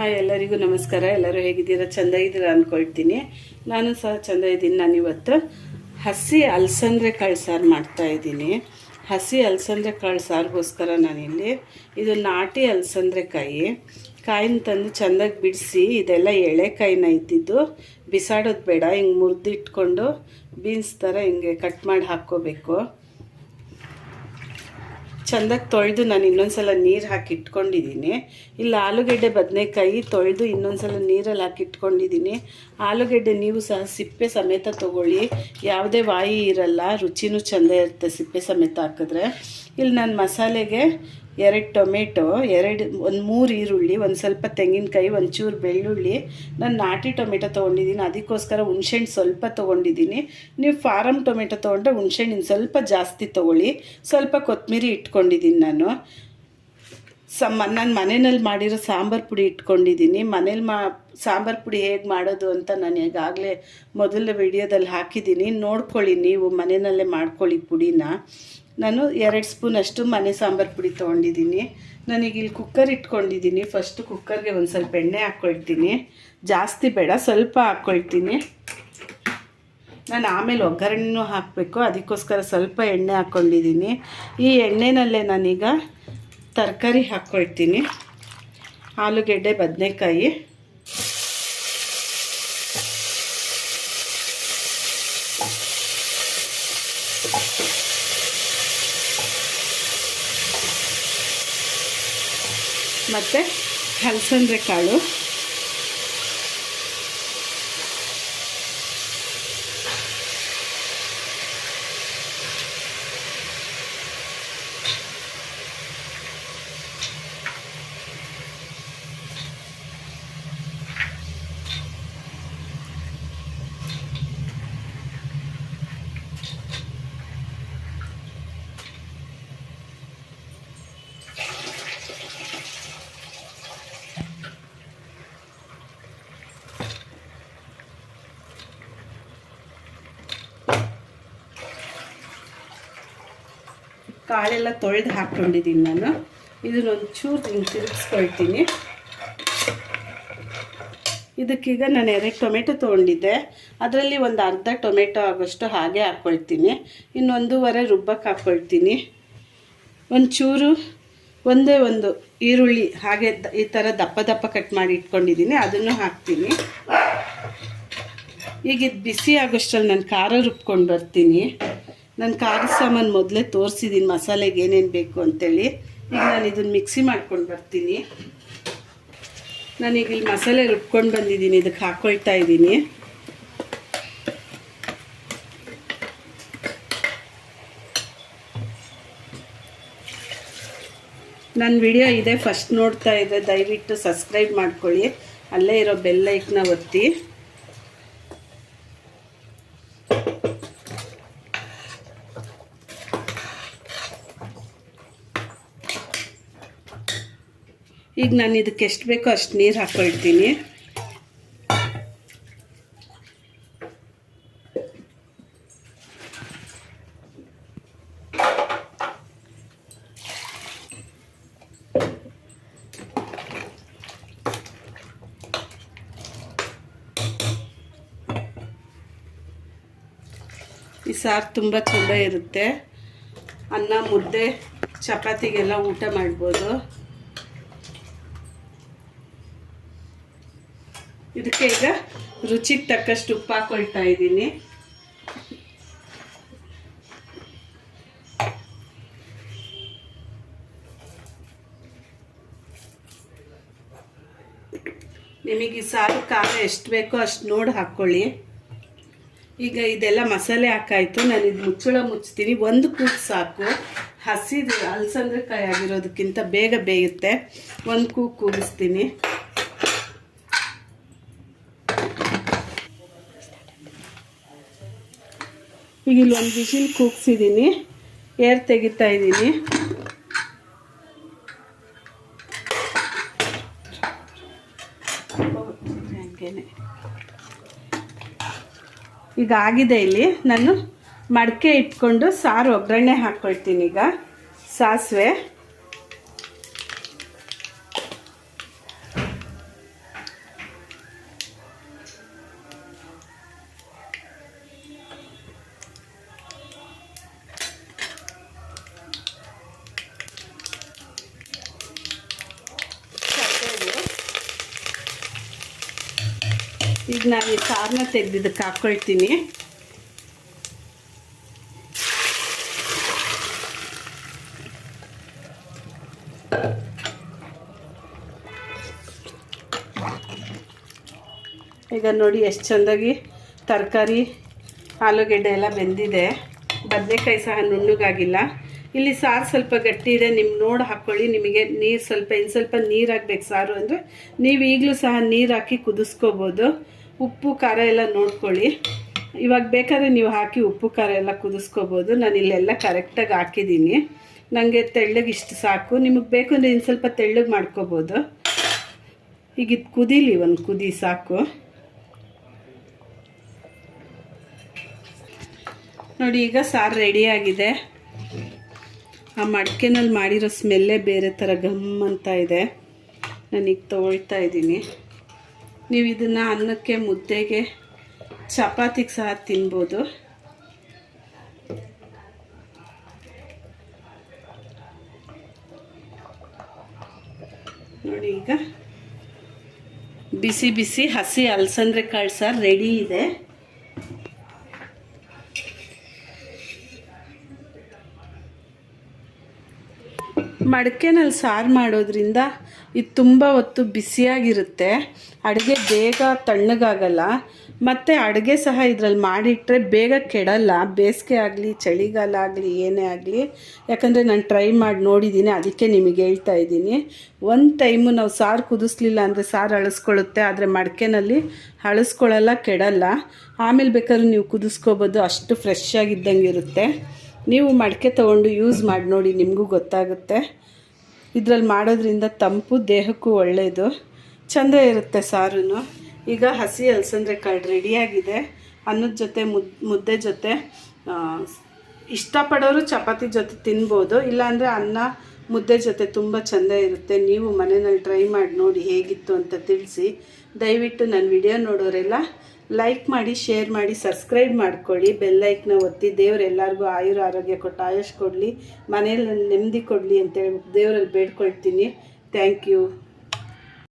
Hi, ಎಲ್ಲರಿಗೂ ನಮಸ್ಕಾರ. ಎಲ್ಲರೂ ಹೇಗಿದ್ದೀರಾ? ಚಂದ ಇದ್ದೀರಾ ಅಂದ್ಕೊಳ್ತೀನಿ ನಾನು ಸಹ ಚೆಂದ ಇದ್ದೀನಿ. ನಾನು ಇವತ್ತು ಹಸಿ ಅಲಸಂದ್ರೆ ಕಾಳು ಸಾರು ಮಾಡ್ತಾ ಇದ್ದೀನಿ. ಹಸಿ ಅಲಸಂದ್ರೆ ಕಾಳು ಸಾರಿಗೋಸ್ಕರ ನಾನಿಲ್ಲಿ ಇದು ನಾಟಿ ಅಲಸಂದ್ರೆ ಕಾಯಿ ಕಾಯಿನ ತಂದು ಚೆಂದಾಗಿ ಬಿಡಿಸಿ, ಇದೆಲ್ಲ ಎಳೆಕಾಯಿನ ಇದ್ದಿದ್ದು ಬಿಸಾಡೋದು ಬೇಡ. ಹಿಂಗೆ ಮುರಿದಿಟ್ಕೊಂಡು ಬೀನ್ಸ್ ಥರ ಹಿಂಗೆ ಕಟ್ ಮಾಡಿ ಹಾಕ್ಕೋಬೇಕು. ಚೆಂದಾಗಿ ತೊಳೆದು ನಾನು ಇನ್ನೊಂದ್ಸಲ ನೀರು ಹಾಕಿ ಇಟ್ಕೊಂಡಿದ್ದೀನಿ ಇಲ್ಲಿ, ಆಲೂಗೆಡ್ಡೆ ಬದನೆಕಾಯಿ ತೊಳೆದು ಇನ್ನೊಂದ್ಸಲ ನೀರಲ್ಲಿ ಹಾಕಿ ಇಟ್ಕೊಂಡಿದ್ದೀನಿ ಆಲೂಗೆಡ್ಡೆ ನೀವು ಸಹ ಸಿಪ್ಪೆ ಸಮೇತ ತೊಗೊಳ್ಳಿ. ಯಾವುದೇ ವಾಯಿ ಇರಲ್ಲ, ರುಚಿನೂ ಚೆಂದ ಇರುತ್ತೆ ಸಿಪ್ಪೆ ಸಮೇತ ಹಾಕಿದ್ರೆ. ಇಲ್ಲಿ ನಾನು ಮಸಾಲೆಗೆ ಎರಡು ಟೊಮೆಟೊ, ಎರಡು, ಒಂದು ಮೂರು ಈರುಳ್ಳಿ, ಒಂದು ಸ್ವಲ್ಪ ತೆಂಗಿನಕಾಯಿ, ಒಂಚೂರು ಬೆಳ್ಳುಳ್ಳಿ. ನಾನು ನಾಟಿ ಟೊಮೆಟೊ ತೊಗೊಂಡಿದ್ದೀನಿ. ಅದಕ್ಕೋಸ್ಕರ ಹುಣ್ಸೆಹಣ್ಣು ಸ್ವಲ್ಪ ತೊಗೊಂಡಿದ್ದೀನಿ. ನೀವು ಫಾರಮ್ ಟೊಮೆಟೊ ತೊಗೊಂಡ್ರೆ ಹುಣ್ಸೆಹಣ್ಣಿನ ಸ್ವಲ್ಪ ಜಾಸ್ತಿ ತೊಗೊಳ್ಳಿ. ಸ್ವಲ್ಪ ಕೊತ್ತಂಬರಿ ಇಟ್ಕೊಂಡಿದ್ದೀನಿ ನಾನು. ಸಮ್, ನಾನು ಮನೆಯಲ್ಲಿ ಮಾಡಿರೋ ಸಾಂಬಾರು ಪುಡಿ ಇಟ್ಕೊಂಡಿದ್ದೀನಿ. ಮನೇಲಿ ಮಾ, ಸಾಂಬಾರು ಪುಡಿ ಹೇಗೆ ಮಾಡೋದು ಅಂತ ನಾನು ಈಗಾಗಲೇ ಮೊದಲ ವಿಡಿಯೋದಲ್ಲಿ ಹಾಕಿದ್ದೀನಿ. ನೋಡ್ಕೊಳ್ಳಿ ನೀವು ಮನೆಯಲ್ಲೇ ಮಾಡ್ಕೊಳ್ಳಿ ಪುಡಿನ. ನಾನು ಎರಡು ಸ್ಪೂನಷ್ಟು ಮನೆ ಸಾಂಬಾರು ಪುಡಿ ತೊಗೊಂಡಿದ್ದೀನಿ. ನನಗೆ ಇಲ್ಲಿ ಕುಕ್ಕರ್ ಇಟ್ಕೊಂಡಿದ್ದೀನಿ. ಫಸ್ಟು ಕುಕ್ಕರ್ಗೆ ಒಂದು ಸ್ವಲ್ಪ ಎಣ್ಣೆ ಹಾಕ್ಕೊಳ್ತೀನಿ ಜಾಸ್ತಿ ಬೇಡ, ಸ್ವಲ್ಪ ಹಾಕ್ಕೊಳ್ತೀನಿ ನಾನು ಆಮೇಲೆ ಒಗ್ಗರಣೆನೂ ಹಾಕಬೇಕು. ಅದಕ್ಕೋಸ್ಕರ ಸ್ವಲ್ಪ ಎಣ್ಣೆ ಹಾಕ್ಕೊಂಡಿದ್ದೀನಿ ಈ ಎಣ್ಣೆನಲ್ಲೇ ನಾನೀಗ ತರಕಾರಿ ಹಾಕ್ಕೊಳ್ತೀನಿ ಆಲೂಗೆಡ್ಡೆ, ಬದನೆಕಾಯಿ. ಮತ್ತು ಹಲಸಂದ್ರೆ ಕಾಳು. ಕಾಳೆಲ್ಲ ತೊಳೆದು ಹಾಕ್ಕೊಂಡಿದ್ದೀನಿ ನಾನು. ಇದನ್ನೊಂದು ಚೂರು ಹಿಂಗೆ ತಿರುಗಿಸ್ಕೊಳ್ತೀನಿ. ಇದಕ್ಕೀಗ ನಾನು ಎರಡು ಟೊಮೆಟೊ ತೊಗೊಂಡಿದ್ದೆ. ಅದರಲ್ಲಿ ಒಂದು ಅರ್ಧ ಟೊಮೆಟೊ ಆಗೋಷ್ಟು ಹಾಗೆ ಹಾಕ್ಕೊಳ್ತೀನಿ ಇನ್ನೊಂದೂವರೆ ರುಬ್ಬಕ್ಕೆ ಹಾಕ್ಕೊಳ್ತೀನಿ ಒಂಚೂರು ಒಂದೇ ಒಂದು ಈರುಳ್ಳಿ ಹಾಗೆ ಈ ಥರ ದಪ್ಪ ದಪ್ಪ ಕಟ್ ಮಾಡಿ ಇಟ್ಕೊಂಡಿದ್ದೀನಿ. ಅದನ್ನು ಹಾಕ್ತೀನಿ. ಈಗ ಇದು ಬಿಸಿ ಆಗೋಷ್ಟ್ರಲ್ಲಿ ನಾನು ಖಾರ ರುಬ್ಕೊಂಡು ಬರ್ತೀನಿ. ನಾನು ಖಾರದ ಸಾಮಾನು ಮೊದಲೇ ತೋರಿಸಿದ್ದೀನಿ ಮಸಾಲೆಗೆ ಏನೇನು ಬೇಕು ಅಂತೇಳಿ. ಈಗ ನಾನು ಇದನ್ನು ಮಿಕ್ಸಿ ಮಾಡ್ಕೊಂಡು ಬರ್ತೀನಿ. ನಾನೀಗ ಇಲ್ಲಿ ಮಸಾಲೆ ರುಬ್ಕೊಂಡು ಬಂದಿದ್ದೀನಿ ಇದಕ್ಕೆ ಹಾಕ್ಕೊಳ್ತಾ ಇದ್ದೀನಿ ನನ್ನ ವಿಡಿಯೋ ಇದೆ, ಫಸ್ಟ್ ನೋಡ್ತಾ ಇದ್ದರೆ ದಯವಿಟ್ಟು ಸಬ್ಸ್ಕ್ರೈಬ್ ಮಾಡ್ಕೊಳ್ಳಿ. ಅಲ್ಲೇ ಇರೋ ಬೆಲ್ಲೈಕ್ನ ಒತ್ತಿ. ಈಗ ನಾನು ಇದಕ್ಕೆ ಎಷ್ಟು ಬೇಕೋ ಅಷ್ಟು ನೀರು ಹಾಕ್ಕೊಳ್ತೀನಿ ಈ ಸಾರು ತುಂಬ ಚೆಂದ ಇರುತ್ತೆ. ಅನ್ನ, ಮುದ್ದೆ, ಚಪಾತಿಗೆಲ್ಲ ಊಟ ಮಾಡ್ಬೋದು. ಇದಕ್ಕೆ ಈಗ ರುಚಿಗೆ ತಕ್ಕಷ್ಟು ಉಪ್ಪು ಹಾಕೊಳ್ತಾ ಇದ್ದೀನಿ. ನಿಮಗೆ ಈ ಸಾರು ಖಾರ ಎಷ್ಟು ಬೇಕೋ ಅಷ್ಟು ನೋಡಿ ಹಾಕ್ಕೊಳ್ಳಿ. ಈಗ ಇದೆಲ್ಲ ಮಸಾಲೆ ಹಾಕಾಯಿತು. ನಾನು ಇದು ಮುಚ್ಚಳ ಮುಚ್ತೀನಿ. ಒಂದು ಕೂಗು ಸಾಕು. ಹಸಿದು ಅಲಸಂದ್ರೆ ಕಾಯಿ ಆಗಿರೋದಕ್ಕಿಂತ ಬೇಗ ಬೇಯುತ್ತೆ. ಒಂದು ಕೂಗು ಕೂಗಿಸ್ತೀನಿ. ಈಗ ಇಲ್ಲಿ ಒಂದು ವಿಷಿಲ್ ಕೂಗ್ಸಿದ್ದೀನಿ ಏರ್ ತೆಗಿತಾ ಇದ್ದೀನಿ ಹಾಗೇನೆ. ಈಗ ಆಗಿದೆ ಇಲ್ಲಿ. ನಾನು ಮಡಕೆ ಇಟ್ಕೊಂಡು ಸಾರು ಒಗ್ಗರಣೆ ಹಾಕ್ಕೊಳ್ತೀನಿ ಈಗ. ಸಾಸಿವೆ. ಈಗ ನಾನು ಈ ಸಾರನ್ನ ತೆಗೆದಿದ್ದಕ್ಕೆ ಹಾಕ್ಕೊಳ್ತೀನಿ ಈಗ ನೋಡಿ ಎಷ್ಟು ಚೆಂದಾಗಿ ತರಕಾರಿ, ಆಲೂಗೆಡ್ಡೆ ಎಲ್ಲ ಬೆಂದಿದೆ. ಬದನೆಕಾಯಿ ಸಹ ನುಣ್ಣಗಾಗಿಲ್ಲ. ಇಲ್ಲಿ ಸಾರು ಸ್ವಲ್ಪ ಗಟ್ಟಿ ಇದೆ ನಿಮ್ಮ ನೋಡಿ ಹಾಕ್ಕೊಳ್ಳಿ ನಿಮಗೆ ನೀರು ಸ್ವಲ್ಪ ಇನ್ನು ಸ್ವಲ್ಪ ನೀರು ಹಾಕ್ಬೇಕು ಸಾರು ಅಂದರೆ, ನೀವು ಈಗಲೂ ಸಹ ನೀರು ಹಾಕಿ ಕುದಿಸ್ಕೋಬೋದು. ಉಪ್ಪು, ಖಾರ ಎಲ್ಲ ನೋಡ್ಕೊಳ್ಳಿ. ಇವಾಗ ಬೇಕಾದ್ರೆ ನೀವು ಹಾಕಿ ಉಪ್ಪು, ಖಾರ ಎಲ್ಲ ಕುದಿಸ್ಕೋಬೋದು. ನಾನು ಇಲ್ಲೆಲ್ಲ ಕರೆಕ್ಟಾಗಿ ಹಾಕಿದ್ದೀನಿ. ನನಗೆ ತೆಳ್ಳಗೆ ಇಷ್ಟು ಸಾಕು. ನಿಮಗೆ ಬೇಕು ಅಂದರೆ ಇನ್ನು ಸ್ವಲ್ಪ ತೆಳ್ಳಗೆ ಮಾಡ್ಕೋಬೋದು. ಈಗ ಇದು ಕುದೀಲಿ, ಒಂದು ಕುದಿ ಸಾಕು. ನೋಡಿ, ಈಗ ಸಾರು ರೆಡಿಯಾಗಿದೆ ಆ ಮಡಿಕೆನಲ್ಲಿ ಮಾಡಿರೋ ಸ್ಮೆಲ್ಲೇ ಬೇರೆ ಥರ ಗಮ್ ಅಂತ ಇದೆ ನಾನೀಗ ತೊಗೊಳ್ತಾ ಇದ್ದೀನಿ. ನೀವು ಇದನ್ನು ಅನ್ನಕ್ಕೆ ಮುದ್ದೆಗೆ ಚಪಾತಿಗೆ ಸಹ ತಿನ್ಬೋದು. ನೋಡಿ ಈಗ ಬಿಸಿ ಬಿಸಿ ಹಸಿ ಅಲಸಂದ್ರೆ ಕಾಳು ಸಾರು ರೆಡಿ ಇದೆ. ಮಡಕೆನಲ್ಲಿ ಸಾರು ಮಾಡೋದ್ರಿಂದ ಇದು ತುಂಬ ಹೊತ್ತು ಬಿಸಿಯಾಗಿರುತ್ತೆ. ಅಡುಗೆ ಬೇಗ ತಣ್ಣಗಾಗಲ್ಲ. ಮತ್ತು ಅಡುಗೆ ಸಹ ಇದರಲ್ಲಿ ಮಾಡಿಟ್ಟರೆ ಬೇಗ ಕೆಡಲ್ಲ. ಬೇಸಿಗೆ ಆಗಲಿ, ಚಳಿಗಾಲ ಆಗಲಿ, ಏನೇ ಆಗಲಿ. ಯಾಕಂದರೆ ನಾನು ಟ್ರೈ ಮಾಡಿ ನೋಡಿದ್ದೀನಿ ಅದಕ್ಕೆ ನಿಮಗೆ ಹೇಳ್ತಾ ಇದ್ದೀನಿ. ಒಂದು ಟೈಮು ನಾವು ಸಾರು ಕುದಿಸ್ಲಿಲ್ಲ ಅಂದರೆ ಸಾರು ಅಳಿಸ್ಕೊಳ್ಳುತ್ತೆ, ಆದರೆ ಮಡಕೆನಲ್ಲಿ ಅಳಿಸ್ಕೊಳ್ಳಲ್ಲ, ಕೆಡಲ್ಲ. ಆಮೇಲೆ ಬೇಕಾದ್ರೆ ನೀವು ಕುದಿಸ್ಕೋಬೋದು, ಅಷ್ಟು ಫ್ರೆಶ್ ಆಗಿದ್ದಂಗೆ ಇರುತ್ತೆ. ನೀವು ಮಡಕೆ ತೊಗೊಂಡು ಯೂಸ್ ಮಾಡಿ ನೋಡಿ, ನಿಮಗೂ ಗೊತ್ತಾಗುತ್ತೆ. ಇದರಲ್ಲಿ ಮಾಡೋದ್ರಿಂದ ತಂಪು, ದೇಹಕ್ಕೂ ಒಳ್ಳೆಯದು ಚೆಂದ ಇರುತ್ತೆ ಸಾರು ಈಗ ಹಸಿ ಅಲಸಂದ್ರೆ ಕಾಳು ರೆಡಿಯಾಗಿದೆ. ಅನ್ನದ ಜೊತೆ ಮುದ್, ಮುದ್ದೆ ಜೊತೆ ಇಷ್ಟಪಡೋರು ಚಪಾತಿ ಜೊತೆ ತಿನ್ಬೋದು. ಇಲ್ಲಾಂದರೆ ಅನ್ನ, ಮುದ್ದೆ ಜೊತೆ ತುಂಬ ಚೆಂದ ಇರುತ್ತೆ. ನೀವು ಮನೆಯಲ್ಲಿ ಟ್ರೈ ಮಾಡಿ ನೋಡಿ ಹೇಗಿತ್ತು ಅಂತ ತಿಳಿಸಿ. ದಯವಿಟ್ಟು ನನ್ನ ವಿಡಿಯೋ ನೋಡೋರೆಲ್ಲ ಲೈಕ್ ಮಾಡಿ ಶೇರ್ ಮಾಡಿ ಸಬ್ಸ್ಕ್ರೈಬ್ ಮಾಡ್ಕೊಳ್ಳಿ. ಬೆಲ್ಲೈಕ್ನ ಒತ್ತಿ. ದೇವ್ರು ಎಲ್ಲರಿಗೂ ಆಯುರ ಆರೋಗ್ಯ ಕೊಟ್ಟು, ಆಯುಷ್ ಕೊಡಲಿ. ಮನೇಲಿ ನೆಮ್ಮದಿ ಕೊಡಲಿ ಅಂತೇಳಿ ದೇವರಲ್ಲಿ ಬೇಡ್ಕೊಳ್ತೀನಿ. Thank you